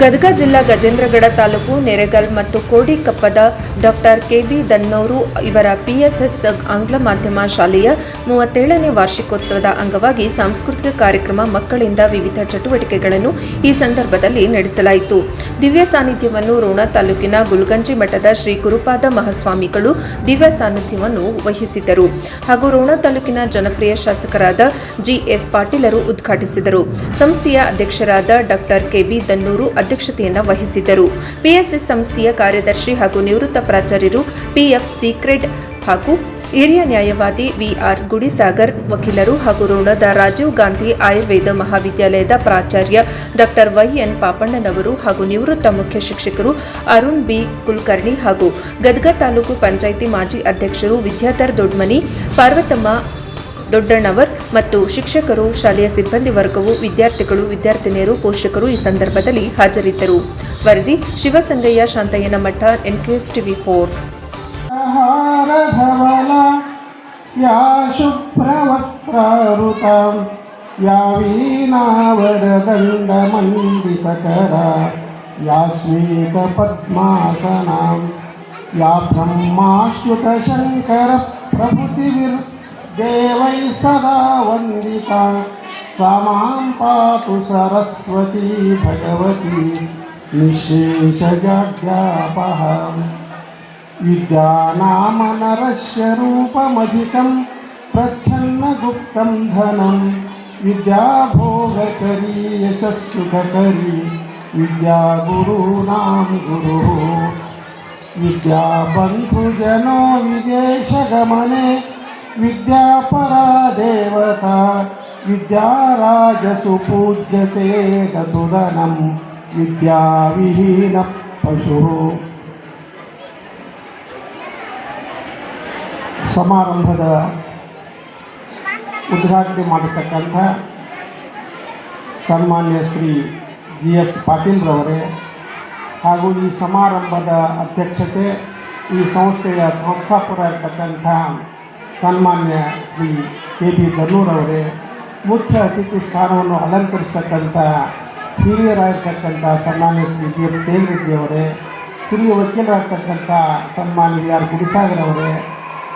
ಗದಗ ಜಿಲ್ಲಾ ಗಜೇಂದ್ರಗಡ ತಾಲೂಕು ನೆರೆಗಲ್ ಮತ್ತು ಕೋಡಿಕಪ್ಪದ doctor KB Dannur ಇವರ ಪಿಎಸ್ಎಸ್ ಆಂಗ್ಲ ಮಾಧ್ಯಮ ಶಾಲೆಯ ಮೂವತ್ತೇಳನೇ ವಾರ್ಷಿಕೋತ್ಸವದ ಅಂಗವಾಗಿ ಸಾಂಸ್ಕೃತಿಕ ಕಾರ್ಯಕ್ರಮ ಮಕ್ಕಳಿಂದ ವಿವಿಧ ಚಟುವಟಿಕೆಗಳನ್ನು ಈ ಸಂದರ್ಭದಲ್ಲಿ ನಡೆಸಲಾಯಿತು. ದಿವ್ಯ ಸಾನ್ನಿಧ್ಯವನ್ನು ರೋಣ ತಾಲೂಕಿನ ಗುಲ್ಗಂಜಿ ಮಠದ ಶ್ರೀ ಗುರುಪಾದ ಮಹಾಸ್ವಾಮಿಗಳು ದಿವ್ಯ ಸಾನ್ನಿಧ್ಯವನ್ನು ವಹಿಸಿದ್ದರು. ಹಾಗೂ ರೋಣ ತಾಲೂಕಿನ ಜನಪ್ರಿಯ ಶಾಸಕರಾದ ಜಿಎಸ್ ಪಾಟೀಲರು ಉದ್ಘಾಟಿಸಿದರು. ಸಂಸ್ಥೆಯ ಅಧ್ಯಕ್ಷರಾದ ಡಾಕ್ಟರ್ ಕೆಬಿ ದನ್ನೂರು ಅಧ್ಯಕ್ಷತೆಯನ್ನು ವಹಿಸಿದ್ದರು ಪಿಎಸ್ಎಸ್ ಸಂಸ್ಥೆಯ ಕಾರ್ಯದರ್ಶಿ ಹಾಗೂ ನಿವೃತ್ತ ಪ್ರಾಚಾರ್ಯರು ಪಿಎಫ್ ಸೀಕ್ರೆಡ್ ಹಾಗೂ ಹಿರಿಯ ನ್ಯಾಯವಾದಿ ವಿಆರ್ ಗುಡಿಸಾಗರ್, ವಕೀಲರು ಹಾಗೂ ಋಣದ ರಾಜೀವ್ ಗಾಂಧಿ ಆಯುರ್ವೇದ ಮಹಾವಿದ್ಯಾಲಯದ ಪ್ರಾಚಾರ್ಯ ಡಾಕ್ಟರ್ ವೈಎನ್ ಪಾಪಣ್ಣನವರು ಹಾಗೂ ನಿವೃತ್ತ ಮುಖ್ಯ ಶಿಕ್ಷಕರು ಅರುಣ್ ಬಿ. ಕುಲಕರ್ಣಿ ಹಾಗೂ ಗದಗ ತಾಲೂಕು ಪಂಚಾಯಿತಿ ಮಾಜಿ ಅಧ್ಯಕ್ಷರು ವಿದ್ಯಾಧರ್ ದೊಡ್ಮನಿ, ಪಾರ್ವತಮ್ಮ ದೊಡ್ಡಣ್ಣವರ್ ಮತ್ತು ಶಿಕ್ಷಕರು ಶಾಲೆಯ ಸಿಬ್ಬಂದಿ ವರ್ಗವು ವಿದ್ಯಾರ್ಥಿಗಳು ವಿದ್ಯಾರ್ಥಿನಿಯರು ಪೋಷಕರು ಈ ಸಂದರ್ಭದಲ್ಲಿ ಹಾಜರಿದ್ದರು ವರದಿ ಶಿವಸಂಗಯ್ಯ ಶಾಂತಯ್ಯನ ಮಠ ಎನ್ಕೆಎಸ್ ಟಿವಿ ಫೋರ್ हारधवला या शुभ्रवस्त्रारुतां या वीणावरदण्डमण्डितकरा या श्वेतपद्मासनां या ब्रह्माश्रुतशङ्करप्रभृतिभिर्देवैः దేవై సదా వందిత. సమాం పాతు సరస్వతి భగవతి. నిశేషజాపహ విద్యానామనరస్య రూపమధికం ప్రచ్ఛన్నగుప్తం ధనం. విద్యాభోగకరీ యశస్సుఖకరీ విద్యాగురూణాం గురు. విద్యాబంధుజనో విదేశగమనే ವಿದ್ಯಾಪರ ದೇವತಾ ವಿದ್ಯಾರಾಜಸುಪೂಜ್ಯತೆ ಗದುರನಂ ವಿದ್ಯಾವಿಹೀನ ಪಶು. ಸಮಾರಂಭದ ಉದ್ಘಾಟನೆ ಮಾಡತಕ್ಕಂಥ ಸನ್ಮಾನ್ಯ ಶ್ರೀ ಜಿ ಎಸ್ ಪಾಟೀಲ್ರವರೇ ಹಾಗೂ ಈ ಸಮಾರಂಭದ ಅಧ್ಯಕ್ಷತೆ ಈ ಸಂಸ್ಥೆಯ ಸಂಸ್ಥಾಪಕರಾಗಿರ್ತಕ್ಕಂಥ ಸನ್ಮಾನ್ಯ ಶ್ರೀ ಕೆ ಪಿ ಧನೂರವರೇ ಮುಖ್ಯ ಅತಿಥಿ ಸ್ಥಾನವನ್ನು ಅಲಂಕರಿಸತಕ್ಕಂಥ ಹಿರಿಯರಾಗಿರ್ತಕ್ಕಂಥ ಸನ್ಮಾನ್ಯ ಶ್ರೀ ಜಿ ಎಂ ದೇವರೆಡ್ಡಿಯವರೇ ಹಿರಿಯ ವಕೀಲರಾಗಿರ್ತಕ್ಕಂಥ ಸನ್ಮಾನ್ಯ ಆರ್ ಗುಡಿಸಾಗರ್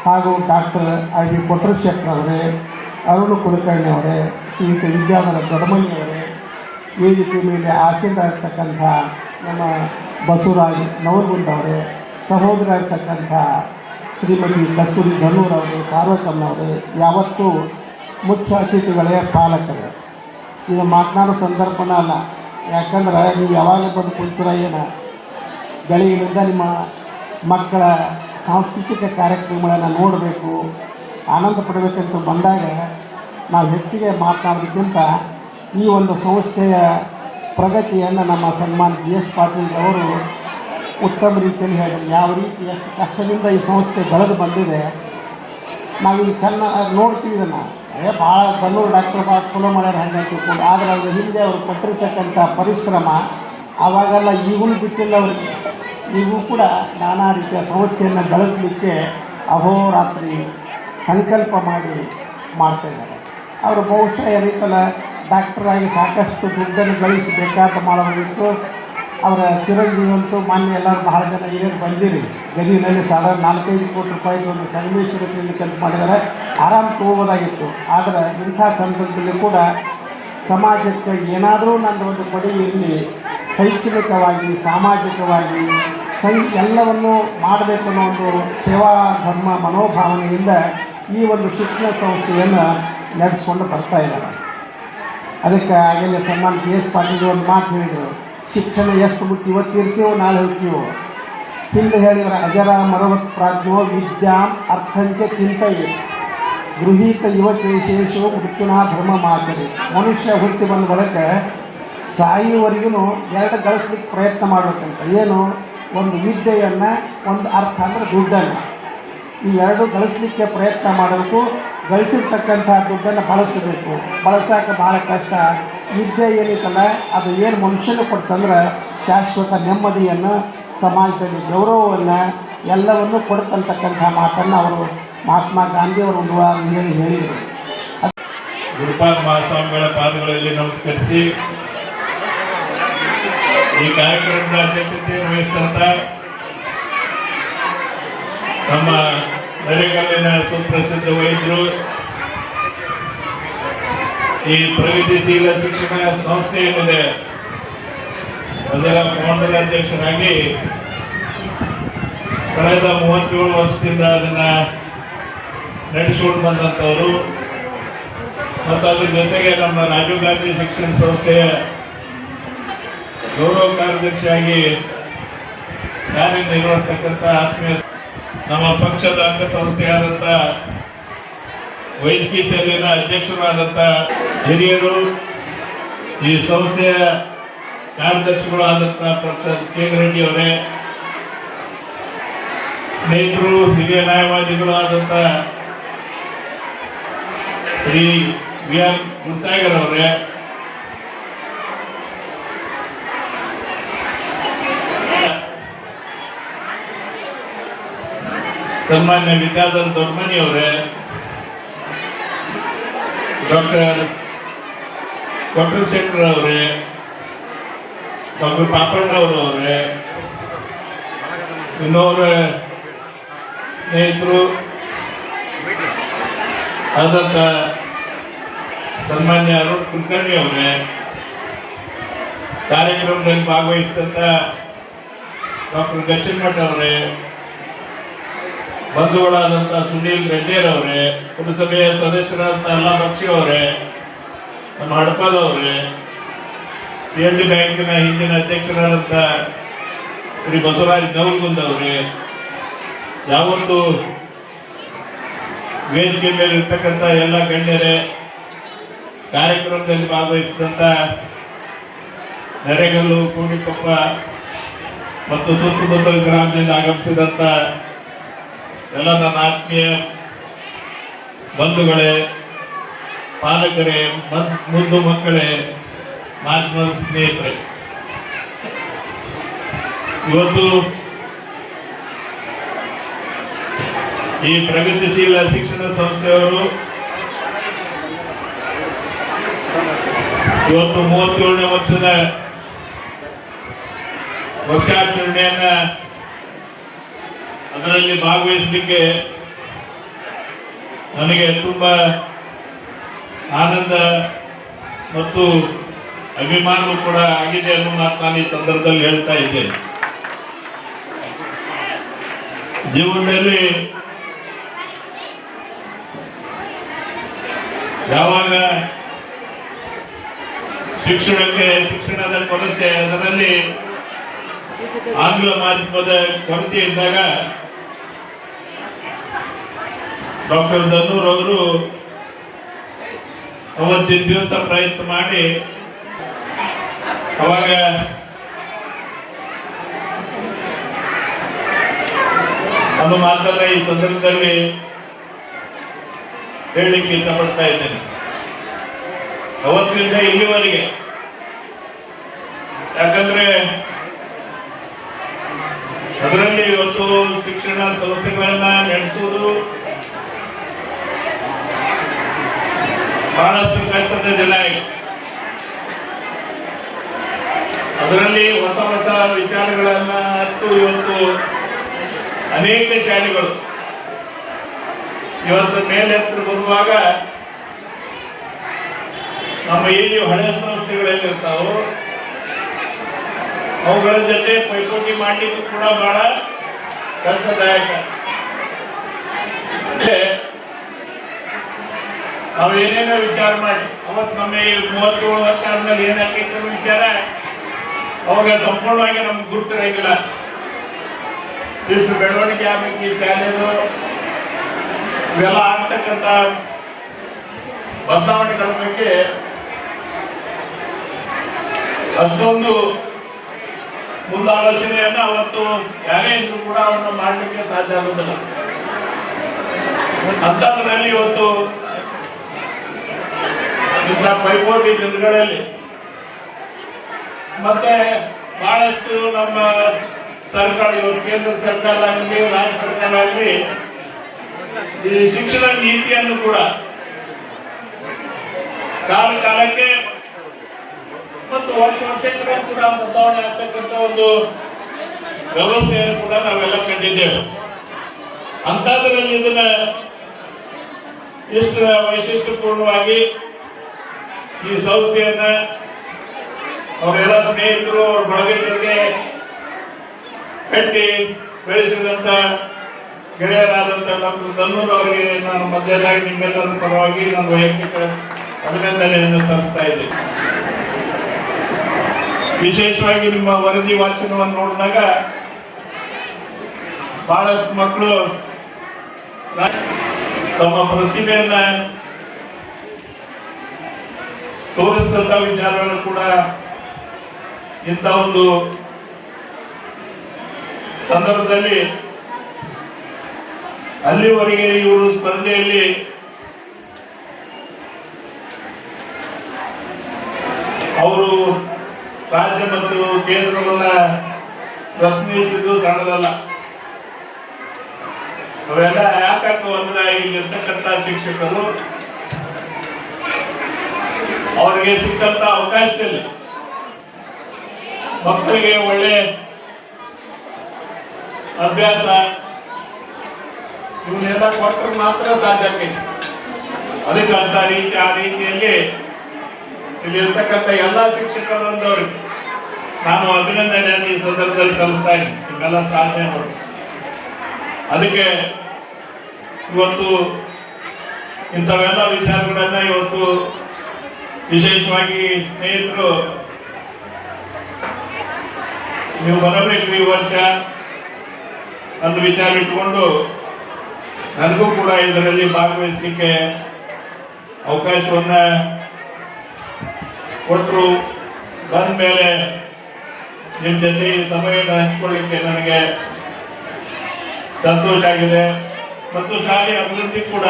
ಹಾಗೂ ಡಾಕ್ಟರ್ ಐ ವಿ ಕೊಟ್ರಶೇಖರ್ ಅವರೇ, ಅರುಣ್ ಕುಲಕರ್ಣಿ ಅವರೇ ಶ್ರೀಯುತ ವಿದ್ಯಾಧರ ದೊಡಮಣಿ ಅವರೇ, ವೇದಿಕೆ ಮೇಲೆ ಆಸೀನರಾಗಿರ್ತಕ್ಕಂಥ ನಮ್ಮ ಬಸವರಾಜ್ ನವರ್ಗುಂದ್ ಅವರೇ ಸಹೋದರಾಗಿರ್ತಕ್ಕಂಥ ಶ್ರೀಮತಿ ಕಸ್ತೂರಿ ಧನೂರ್ ಅವರು ಯಾವತ್ತೂ ಮುಖ್ಯ ಅತಿಥಿಗಳೇ ಪಾಲಕರು. ಇದು ಮಾತನಾಡೋ ಸಂದರ್ಭನ ಅಲ್ಲ. ಯಾಕಂದ್ರೆ ನೀವು ಯಾವಾಗ ಬಂದು ಕುಳಿತೀರ ಏನು? ಗಳಿಗೆಯಿಂದ ನಿಮ್ಮ ಮಕ್ಕಳ ಸಾಂಸ್ಕೃತಿಕ ಕಾರ್ಯಕ್ರಮಗಳನ್ನು ನೋಡಬೇಕು, ಆನಂದ ಪಡಬೇಕಂತ ಬಂದಾಗ ನಾವು ಹೆಚ್ಚಿಗೆ ಮಾತನಾಡೋದಕ್ಕಿಂತ ಈ ಒಂದು ಸಂಸ್ಥೆಯ ಪ್ರಗತಿಯನ್ನು ನಮ್ಮ ಸನ್ಮಾನ್ ಬಿ ಎಸ್ ಪಾಟೀಲ್ ಅವರು ಉತ್ತಮ ರೀತಿಯಲ್ಲಿ ಹೇಳಿದ್ರು ಯಾವ ರೀತಿ ಎಷ್ಟು ಕಷ್ಟದಿಂದ ಈ ಸಂಸ್ಥೆ ಬೆಳೆದು ಬಂದಿದೆ ನಾವೀಗ ಚೆನ್ನಾಗಿ ನೋಡ್ತೀವಿ ಇದನ್ನು. ಏ, ಭಾಳ ಬನ್ನೂರು ಡಾಕ್ಟರ್ ಭಾಳ ಚಲೋ ಮಾಡ್ಯಾರ ಹಂಗೆ ತಿಳ್ಕೊಂಡು. ಆದರೆ ಅವ್ರ ಹಿಂದೆ ಅವರು ಕೊಟ್ಟಿರ್ತಕ್ಕಂಥ ಪರಿಶ್ರಮ ಆವಾಗೆಲ್ಲ ಈಗಲೂ ಬಿಟ್ಟಿಲ್ಲ ಅವ್ರಿಗೆ. ಈಗೂ ಕೂಡ ನಾನಾ ರೀತಿಯ ಸಂಸ್ಥೆಯನ್ನು ಬೆಳೆಸಲಿಕ್ಕೆ ಅಹೋರಾತ್ರಿ ಸಂಕಲ್ಪ ಮಾಡಿ ಮಾಡ್ತಾಯಿದ್ದಾರೆ ಅವರು ಬಹುಶಃ ಏನೈತಲ್ಲ ಡಾಕ್ಟರಾಗಿ ಸಾಕಷ್ಟು ದುಡ್ಡನ್ನು ಗಳಿಸಬೇಕಾದ ಮಾಡೋದಿತ್ತು ಅವರ ಚಿರಂಜೀವಂತೂ ಮಾನ್ಯ ಎಲ್ಲರೂ ಬಹಳ ಜನ ಹಿರಿಯರು ಬಂದಿರಿ. ಗದಿನಲ್ಲಿ ಸಾಧಾರಣ ನಾಲ್ಕೈದು ಕೋಟಿ ರೂಪಾಯಿ ಒಂದು ಸಂಗಮೇಶ್ವರ ಕ್ಲಿನಿಕ್ ಅಂತ ಮಾಡಿದ್ದಾರೆ. ಆರಾಮ್ ತೋಗೋದಾಗಿತ್ತು ಆದರೆ ಇಂಥ ಸಂದರ್ಭದಲ್ಲಿ ಕೂಡ ಸಮಾಜಕ್ಕೆ ಏನಾದರೂ ನನ್ನ ಒಂದು ಕೊಡುಗೆ ಇರಲಿ. ಶೈಕ್ಷಣಿಕವಾಗಿ, ಸಾಮಾಜಿಕವಾಗಿ ಸೈ ಎಲ್ಲವನ್ನು ಮಾಡಬೇಕು ಅನ್ನೋ ಒಂದು ಸೇವಾ, ಧರ್ಮ, ಮನೋಭಾವನೆಯಿಂದ ಈ ಒಂದು ಶಿಕ್ಷಣ ಸಂಸ್ಥೆಯನ್ನು ನಡೆಸ್ಕೊಂಡು ಬರ್ತಾ ಇದ್ದಾರೆ. ಅದಕ್ಕೆ ಆಗಲೇ ಸನ್ಮಾನ್ ಕೆ ಎಸ್ ಪಾಟೀಲ್ ಒಂದು ಮಾತು ಹೇಳಿದರು. ಶಿಕ್ಷಣ ಎಷ್ಟು ಮುಖ್ಯ ಇವತ್ತು ಇರ್ತೀವೋ ನಾಳೆ ಹೋಗ್ತೀವೋ ಹಿಂದೆ ಹೇಳಿದರೆ ಅಜರ ಮರವತ್ ಪ್ರಾಜ್ಞೋ ವಿದ್ಯಾಂ ಅರ್ಥಂಚ ಚಿಂತೆಯೇ. ಗೃಹೀತ ಯುವಕೇಶೇಶು ಮೃತ್ಯುನ ಧರ್ಮ ಮಾದರಿ. ಮನುಷ್ಯ ಹುಟ್ಟಿ ಬಂದ ಬಳಿಕ ಸಾಯುವವರೆಗೂ ಎರಡು ಗಳಿಸ್ಲಿಕ್ಕೆ ಪ್ರಯತ್ನ ಮಾಡಬೇಕಂತ. ಏನು? ಒಂದು ವಿದ್ಯೆಯನ್ನು, ಒಂದು ಅರ್ಥ ಅಂದರೆ ದುಡ್ಡನ್ನು. ಈ ಎರಡು ಗಳಿಸ್ಲಿಕ್ಕೆ ಪ್ರಯತ್ನ ಮಾಡಬೇಕು. ಗಳಿಸಿರ್ತಕ್ಕಂಥ ದುಡ್ಡನ್ನು ಬಳಸಬೇಕು. ಬಳಸೋಕೆ ಭಾಳ ಕಷ್ಟ. ವಿದ್ಯೆ ಏನೈತಲ್ಲ ಅದು ಏನು ಮನುಷ್ಯನ ಕೊಡ್ತಂದ್ರೆ ಶಾಶ್ವತ ನೆಮ್ಮದಿಯನ್ನು, ಸಮಾಜದಲ್ಲಿ ಗೌರವವನ್ನು ಎಲ್ಲವನ್ನು ಕೊಡ್ತಂತಕ್ಕಂಥ ಮಾತನ್ನು ಅವರು ಮಹಾತ್ಮ ಗಾಂಧಿಯವರು ಒಂದು ಹೇಳಿ ಹೇಳಿದರು. ಗುರುಪಾದ ಮಹಾಸ್ವಾಮಿಗಳ ಪಾದಗಳಲ್ಲಿ ನಮಸ್ಕರಿಸಿ. ಈ ಕಾರ್ಯಕ್ರಮದ ಅಧ್ಯಕ್ಷತೆಯನ್ನು ವಹಿಸಿದಂತ ನಮ್ಮ ನರೇಗಾಲಿನ ಸುಪ್ರಸಿದ್ಧ ವೈದ್ಯರು ಈ ಪ್ರಗತಿಶೀಲ ಶಿಕ್ಷಣ ಸಂಸ್ಥೆ ಏನಿದೆ ಅದರ ಮಂಡಲ ಅಧ್ಯಕ್ಷರಾಗಿ ಕಳೆದ ಮೂವತ್ತೇಳು ವರ್ಷದಿಂದ ಅದನ್ನ ನಡೆಸಿಕೊಂಡು ಬಂದಂಥವರು. ಮತ್ತು ಅದ್ರ ಜೊತೆಗೆ ನಮ್ಮ ರಾಜೀವ್ ಗಾಂಧಿ ಶಿಕ್ಷಣ ಸಂಸ್ಥೆಯ ಗೌರವ ಕಾರ್ಯದರ್ಶಿಯಾಗಿ ಕಾರ್ಯನಿರ್ವಹಿಸ್ತಕ್ಕಂಥ ಆತ್ಮೀಯ ನಮ್ಮ ಪಕ್ಷದ ಅಂಗಸಂಸ್ಥೆಯಾದಂಥ ವೈದ್ಯಕೀಯ ಸೇವೆಯ ಅಧ್ಯಕ್ಷರಾದಂಥ ಹಿರಿಯರು, ಈ ಸಂಸ್ಥೆಯ ಕಾರ್ಯದರ್ಶಿಗಳಾದಂಥ ಪ್ರೊಫೆಸರ್ ರೆಡ್ಡಿ ಅವರೇ, ಸ್ನೇಹಿತರು, ಹಿರಿಯ ನ್ಯಾಯವಾದಿಗಳು ಆದಂಥ ಶ್ರೀ ವಿ ಆರ್ ಅವರೇ, ಸನ್ಮಾನ್ಯ ವಿದ್ಯಾಧರ್ ದೊಡ್ಮನಿ ಅವರೇ ಡಾಕ್ಟರ್ ಕೊಟ್ಟೂರು ಶೆಟ್ಟರ್ ಅವರೇ, ಡಾಕ್ಟರ್ ಪಾಪಣ್ಣವರು ಅವರೇ ಇನ್ನೋರ ಸ್ನೇಹಿತರು ಆದಂಥ ಸನ್ಮಾನ್ಯ ಅರುಣ್ ಕುಲಕರ್ಣಿ ಅವರೇ, ಕಾರ್ಯಕ್ರಮದಲ್ಲಿ ಭಾಗವಹಿಸಿದಂಥ ಡಾಕ್ಟರ್ ಗಚ್ಚಿಮಠ್ ಅವರೇ ಬಂಧುಗಳಾದಂಥ ಸುನೀಲ್ ರೆಡ್ಡಿಯರ್ ಅವರೇ ಪುರಸಭೆಯ ಸದಸ್ಯರಾದಂಥ ಎಲ್ಲ ಪಕ್ಷಿಯವರೇ, ನಮ್ಮ ಹಡಪದವರೇ ಪಿ ಎನ್ ಡಿ ಬ್ಯಾಂಕಿನ ಹಿಂದಿನ ಅಧ್ಯಕ್ಷರಾದಂಥ ಶ್ರೀ ಬಸವರಾಜ್ ನವಲ್ಗುಂದ್ ಅವರೇ ಯಾವೊಂದು ವೇದಿಕೆ ಮೇಲೆ ಇರ್ತಕ್ಕಂಥ ಎಲ್ಲ ಗಣ್ಯರೇ, ಕಾರ್ಯಕ್ರಮದಲ್ಲಿ ಭಾಗವಹಿಸಿದಂಥ ನರೇಗಲ್ಲು ಕೂಡಿಕೊಪ್ಪ ಮತ್ತು ಸುತ್ತಮುತ್ತಲ ಗ್ರಾಮದಿಂದ ಆಗಮಿಸಿದಂಥ ಎಲ್ಲ ನನ್ನ ಆತ್ಮೀಯ ಬಂಧುಗಳೇ, ಪಾಲಕರೇ ಮದ್- ಮುದ್ದು ಮಕ್ಕಳೇ, ಮಾಧ್ಯಮದ ಸ್ನೇಹಿತರೆ. ಇವತ್ತು ಈ ಪ್ರಗತಿಶೀಲ ಶಿಕ್ಷಣ ಸಂಸ್ಥೆಯವರು ಇವತ್ತು ಮೂವತ್ತೇಳನೇ ವರ್ಷದ ವರ್ಷಾಚರಣೆಯನ್ನ ಅದರಲ್ಲಿ ಭಾಗವಹಿಸಲಿಕ್ಕೆ ನನಗೆ ತುಂಬಾ ಆನಂದ ಮತ್ತು ಅಭಿಮಾನವೂ ಕೂಡ ಆಗಿದೆ ಅನ್ನೋ ನಾನು ಈ ಸಂದರ್ಭದಲ್ಲಿ ಹೇಳ್ತಾ ಇದ್ದೇನೆ. ಜೀವನದಲ್ಲಿ ಯಾವಾಗ ಶಿಕ್ಷಣಕ್ಕೆ ಶಿಕ್ಷಣದ ಕೊರತೆ ಅದರಲ್ಲಿ ಆಂಗ್ಲ ಮಾಧ್ಯಮದ ಕೊರತೆ ಇದ್ದಾಗ ಡಾಕ್ಟರ್ ದನ್ನೂರ್ ಅವರು ಅವತ್ತಿನ ದಿವಸ ಪ್ರಯತ್ನ ಮಾಡಿ, ಅವಾಗ ಅದು ಮಾತಲ್ಲ ಈ ಸಂದರ್ಭದಲ್ಲಿ ಹೇಳಲಿಕ್ಕೆ ಇಷ್ಟಪಡ್ತಾ ಇದ್ದೇನೆ. ಅವತ್ತಿನಿಂದ ಇಲ್ಲಿವರೆಗೆ, ಯಾಕಂದ್ರೆ ಅದರಲ್ಲಿ ಇವತ್ತು ಶಿಕ್ಷಣ ಸಂಸ್ಥೆಗಳನ್ನ ನಡೆಸುವುದು ಬಹಳಷ್ಟು ಕಷ್ಟದ ಜನ ಇದೆ. ಅದರಲ್ಲಿ ಹೊಸ ಹೊಸ ವಿಚಾರಗಳನ್ನ ಹತ್ತು ಇವತ್ತು ಅನೇಕ ಶಾಲೆಗಳು. ಇವತ್ತು ಮೇಲೆ ಹತ್ರ ಬರುವಾಗ ನಮ್ಮ ಏನು ಹಳೆ ಸಂಸ್ಥೆಗಳಲ್ಲಿ ಇರ್ತಾವೋ ಅವುಗಳ ಜೊತೆ ಪೈಪೋಟಿ ಮಾಡಲಿಕ್ಕೂ ಕೂಡ ಬಹಳ ಕಷ್ಟದಾಯಕ. ನಾವು ಏನೇನೋ ವಿಚಾರ ಮಾಡಿ. ಅವತ್ತು ನಮ್ಮ ಈ ಮೂವತ್ತೇಳು ವರ್ಷ ಆದ್ಮೇಲೆ ಏನಾಗೈತೆ ವಿಚಾರ? ಅವಾಗ ಸಂಪೂರ್ಣವಾಗಿ ನಮ್ಗೆ ಗುರುತಿರಂಗಿಲ್ಲ ಇಷ್ಟು ಬೆಳವಣಿಗೆ ಆಗ್ಬೇಕು ಈ ಶಾಲೆದು. ಇವೆಲ್ಲ ಆಗ್ತಕ್ಕಂಥ ಬದಲಾವಣೆಗಳ ಬಗ್ಗೆ ಅಷ್ಟೊಂದು ಮುಂದಾಲೋಚನೆಯನ್ನ ಅವತ್ತು ಯಾರೇ ಇದ್ರು ಕೂಡ ಅವನ್ನ ಮಾಡಲಿಕ್ಕೆ ಸಾಧ್ಯ ಆಗುದಿಲ್ಲ. ಅಂತದ್ರಲ್ಲಿ ಇವತ್ತು ಇಂಥ ಪೈಪೋಟಿ ದಿನಗಳಲ್ಲಿ. ಮತ್ತೆ ಬಹಳಷ್ಟು ನಮ್ಮ ಸರ್ಕಾರ ಕೇಂದ್ರ ಸರ್ಕಾರ ಆಗಲಿ, ರಾಜ್ಯ ಸರ್ಕಾರ ಆಗಲಿ, ಈ ಶಿಕ್ಷಣ ನೀತಿಯನ್ನು ಕೂಡ ಕಾಲ ಕಾಲಕ್ಕೆ ಮತ್ತು ವರ್ಷ ವರ್ಷಕ್ಕೆ ಕೂಡ ಬದಲಾವಣೆ ಆಗ್ತಕ್ಕಂಥ ಒಂದು ವ್ಯವಸ್ಥೆಯನ್ನು ಕೂಡ ನಾವೆಲ್ಲ ಕಂಡಿದ್ದೇವೆ. ಅಂತದ್ರಲ್ಲಿ ಇದನ್ನ ಎಷ್ಟು ವೈಶಿಷ್ಟ್ಯಪೂರ್ಣವಾಗಿ ಈ ಸಂಸ್ಥೆಯನ್ನ ಅವರೆಲ್ಲ ಸ್ನೇಹಿತರು ಅವ್ರ ಬಳಗಿದ್ರಿಗೆ ಕಟ್ಟಿ ಬೆಳೆಸಿದಂತ ಗೆಳೆಯರಾದಂತ ಡಾಕ್ಟರ್ ಅವರಿಗೆ ನಾನು ಮಧ್ಯದಾಗಿ ನಿಮ್ಮೆಲ್ಲರ ಪರವಾಗಿ ನಾನು ವೈಯಕ್ತಿಕ ಅಭಿನಂದನೆಯನ್ನು ಸಲ್ಲಿಸ್ತಾ ಇದ್ದೀನಿ. ವಿಶೇಷವಾಗಿ ನಿಮ್ಮ ವರದಿ ವಾಚನವನ್ನು ನೋಡಿದಾಗ ಬಹಳಷ್ಟು ಮಕ್ಕಳು ತಮ್ಮ ಪ್ರತಿಭೆಯನ್ನ ತೋರಿಸಿದಂತ ವಿಚಾರಗಳು ಕೂಡ ಇಂಥ ಒಂದು ಸಂದರ್ಭದಲ್ಲಿ ಅಲ್ಲಿವರೆಗೆ ಇವರು ಸ್ಪರ್ಧೆಯಲ್ಲಿ ಅವರು ರಾಜ್ಯ ಮತ್ತು ಕೇಂದ್ರವನ್ನ ಪ್ರತಿನಿಧಿಸಿದ್ದು ಸಣ್ಣದಲ್ಲ ಅವೆಲ್ಲ ಯಾಕಂತ ಅಂದ್ರೆ ಇಲ್ಲಿರ್ತಕ್ಕಂಥ ಶಿಕ್ಷಕರು ಅವರಿಗೆ ಸಿಕ್ಕಂತ ಅವಕಾಶದಲ್ಲಿ ಮಕ್ಕಳಿಗೆ ಒಳ್ಳೆ ಅಭ್ಯಾಸ ಇವನ್ನೆಲ್ಲ ಕೊಟ್ಟರೆ ಮಾತ್ರ ಸಾಧ್ಯ ಆಕೈತಿ. ಅದಕ್ಕೆ ರೀತಿ, ಆ ರೀತಿಯಲ್ಲಿ ಇಲ್ಲಿ ಇರ್ತಕ್ಕಂಥ ಎಲ್ಲಾ ಶಿಕ್ಷಕರೊಂದವ್ರಿಗೆ ನಾನು ಅಭಿನಂದನೆಯನ್ನು ಈ ಸಂದರ್ಭದಲ್ಲಿ ಸಲ್ಲಿಸ್ತಾ ಇದ್ದೀನಿ. ಇವೆಲ್ಲ ಸಾಧನೆ ಮಾಡಿ ಅದಕ್ಕೆ ಇವತ್ತು ಇಂಥವೆಲ್ಲ ವಿಚಾರಗಳನ್ನ ಇವತ್ತು ವಿಶೇಷವಾಗಿ ಸ್ನೇಹಿತರು, ನೀವು ಬರಬೇಕು ಈ ವರ್ಷ ಒಂದು ವಿಚಾರ ಇಟ್ಕೊಂಡು ನನಗೂ ಕೂಡ ಇದರಲ್ಲಿ ಭಾಗವಹಿಸಲಿಕ್ಕೆ ಅವಕಾಶವನ್ನ ಕೊಟ್ಟರು ಬಂದ ಮೇಲೆ ನಿಮ್ಮ ಜೊತೆ ಈ ಸಮಯವನ್ನು ಹಂಚಿಕೊಳ್ಳಿಕ್ಕೆ ನನಗೆ ಸಂತೋಷ ಆಗಿದೆ. ಮತ್ತು ಶಾಲೆ ಅಭಿವೃದ್ಧಿ ಕೂಡ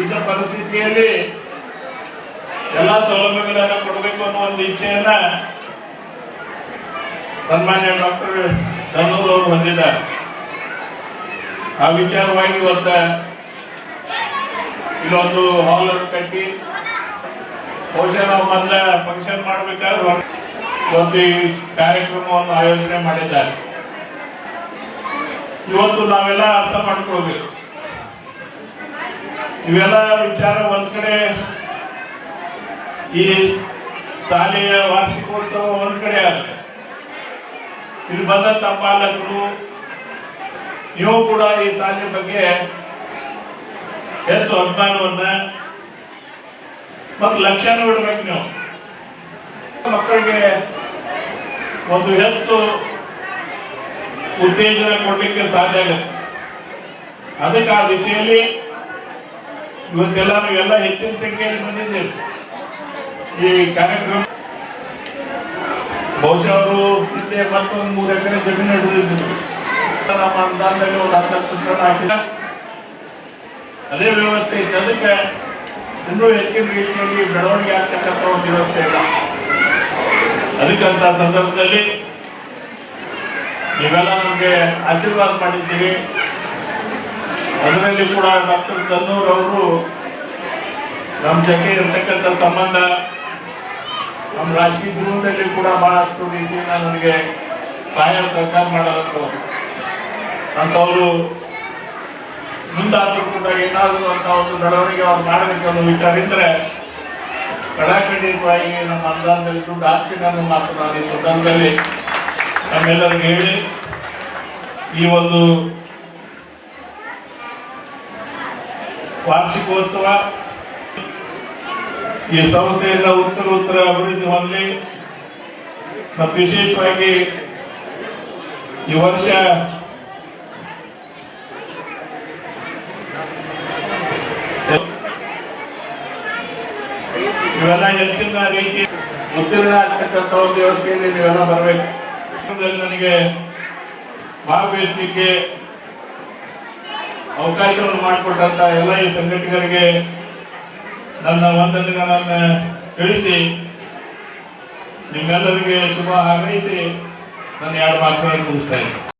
ಇದ್ದ ಪರಿಸ್ಥಿತಿಯಲ್ಲಿ ಎಲ್ಲ ಸೌಲಭ್ಯಗಳನ್ನ ಕೊಡಬೇಕು ಅನ್ನೋ ಒಂದು ಇಚ್ಛೆಯನ್ನ ಸನ್ಮಾನ್ಯ ಡಾಕ್ಟರ್ ಧನೂರ್ ಅವರು ಹೊಂದಿದ್ದಾರೆ. ಆ ವಿಚಾರವಾಗಿ ಇವತ್ತ ಇಲ್ಲೊಂದು ಹಾಲ್ ಕಟ್ಟಿ ಬಹುಶಃ ನಾವು ಮೊದಲ ಫಂಕ್ಷನ್ ಮಾಡಬೇಕಾದ್ರೆ ಒಂದು ಈ ಕಾರ್ಯಕ್ರಮವನ್ನು ಆಯೋಜನೆ ಮಾಡಿದ್ದಾರೆ. ಇವತ್ತು ನಾವೆಲ್ಲ ಅರ್ಥ ಮಾಡ್ಕೊಳ್ಬೇಕು. ಇವೆಲ್ಲ ವಿಚಾರ ಒಂದ್ ಕಡೆ ಈ ಶಾಲೆಯ ವಾರ್ಷಿಕೋತ್ಸವ ಒಂದ್ ಕಡೆ ಆಗುತ್ತೆ ಇಲ್ಲಿ ಪಾಲಕರು ನೀವು ಕೂಡ ಈ ಶಾಲೆ ಬಗ್ಗೆ ಹೆಚ್ಚು ಅಭಿಮಾನವನ್ನ ಮತ್ತು ಲಕ್ಷ್ಯನ ಇಡ್ಬೇಕು ನೀವು. ಮಕ್ಕಳಿಗೆ ಒಂದು ಹೆಚ್ಚು ಉತ್ತೇಜನ ಕೊಡ್ಲಿಕ್ಕೆ ಸಾಧ್ಯ ಆಗುತ್ತೆ. ಅದಕ್ಕೆ ಆ ದಿಶೆಯಲ್ಲಿ ಇವತ್ತೆಲ್ಲ ನೀವೆಲ್ಲ ಹೆಚ್ಚಿನ ಸಂಖ್ಯೆಯಲ್ಲಿ ಬಂದಿದ್ದೀರಿ. ಈ ಕಾರ್ಯಕ್ರಮ ಬಹುಶಃ ಅವರು ಹಿಂದೆ ಮತ್ತೊಂದು ಮೂರು ಎಕರೆ ಜಮೀನು ಹಿಡಿದಿದ್ರು ನಮ್ಮ ಅನುದಾನದಲ್ಲಿ ಒಂದು ಹತ್ತು ಲಕ್ಷ ರೂಪಾಯಿ ಅದೇ ವ್ಯವಸ್ಥೆ ಇತ್ತು ಅದಕ್ಕೆ ಇನ್ನೂ ಹೆಚ್ಚಿನ ರೀತಿಯಲ್ಲಿ ಬೆಳವಣಿಗೆ ಆಗ್ತಕ್ಕಂಥ ಒಂದು ವ್ಯವಸ್ಥೆ ಇಲ್ಲ. ಅದಕ್ಕಂತ ಸಂದರ್ಭದಲ್ಲಿ ನೀವೆಲ್ಲ ನಮಗೆ ಆಶೀರ್ವಾದ ಮಾಡಿದ್ದೀರಿ. ಅದರಲ್ಲಿ ಕೂಡ ಡಾಕ್ಟರ್ ತನ್ನೂರ್ ಅವರು ನಮ್ಮ ಜೊತೆ ಇರತಕ್ಕಂಥ ಸಂಬಂಧ ನಮ್ಮ ರಾಜಕೀಯ ಜೀವನದಲ್ಲಿ ಕೂಡ ಬಹಳಷ್ಟು ರೀತಿಯಿಂದ ನನಗೆ ಸಹಾಯ ಸಹಕಾರ ಮಾಡೋದು ಅಂತವರು ಮುಂದಾದ್ರೂ ಕೂಡ ಏನಾದರೂ ಅಂತ ಒಂದು ಬೆಳವಣಿಗೆ ಅವ್ರು ಮಾಡಬೇಕು ಅನ್ನೋ ವಿಚಾರ ಇದ್ರೆ ಕಡಾಖಂಡಿತವಾಗಿ ನಮ್ಮ ಅನುದಾನದಲ್ಲಿ ದುಡ್ಡು ಹಾಕ್ತೀನಿ ಅನ್ನೋ ಮಾತು ನಾನು ಈ ಸಂದರ್ಭದಲ್ಲಿ ನಮ್ಮೆಲ್ಲರಿಗೆ ಹೇಳಿ, ಈ ಒಂದು ವಾರ್ಷಿಕೋತ್ಸವ ಈ ಸಂಸ್ಥೆಯಿಂದ ಉತ್ತರ ಉತ್ತರ ಅಭಿವೃದ್ಧಿ ಹೊಂದಲಿ ಮತ್ತು ವಿಶೇಷವಾಗಿ ಈ ವರ್ಷ ಇವೆಲ್ಲ ಹೆಚ್ಚಿನ ರೀತಿ ಉತ್ತೀರ್ಣ ಆಗ್ತಕ್ಕಂಥ ಒಂದು ವ್ಯವಸ್ಥೆಯಲ್ಲಿ ನೀವೆಲ್ಲ ಬರಬೇಕು. ನನಗೆ ಭಾಗವಹಿಸಲಿಕ್ಕೆ ಅವಕಾಶವನ್ನು ಮಾಡಿಕೊಟ್ಟಂತ ಎಲ್ಲ ಈ ಸಂಘಟಕರಿಗೆ ನನ್ನ ವಂದನೆಗಳನ್ನು ತಿಳಿಸಿ ನಿಮ್ಮೆಲ್ಲರಿಗೆ ಶುಭ ಹಾರೈಸಿ ನನ್ನ ಎರಡು ಮಾತುಗಳನ್ನು ಮುಗಿಸ್ತಾ ಇದ್ದೀನಿ.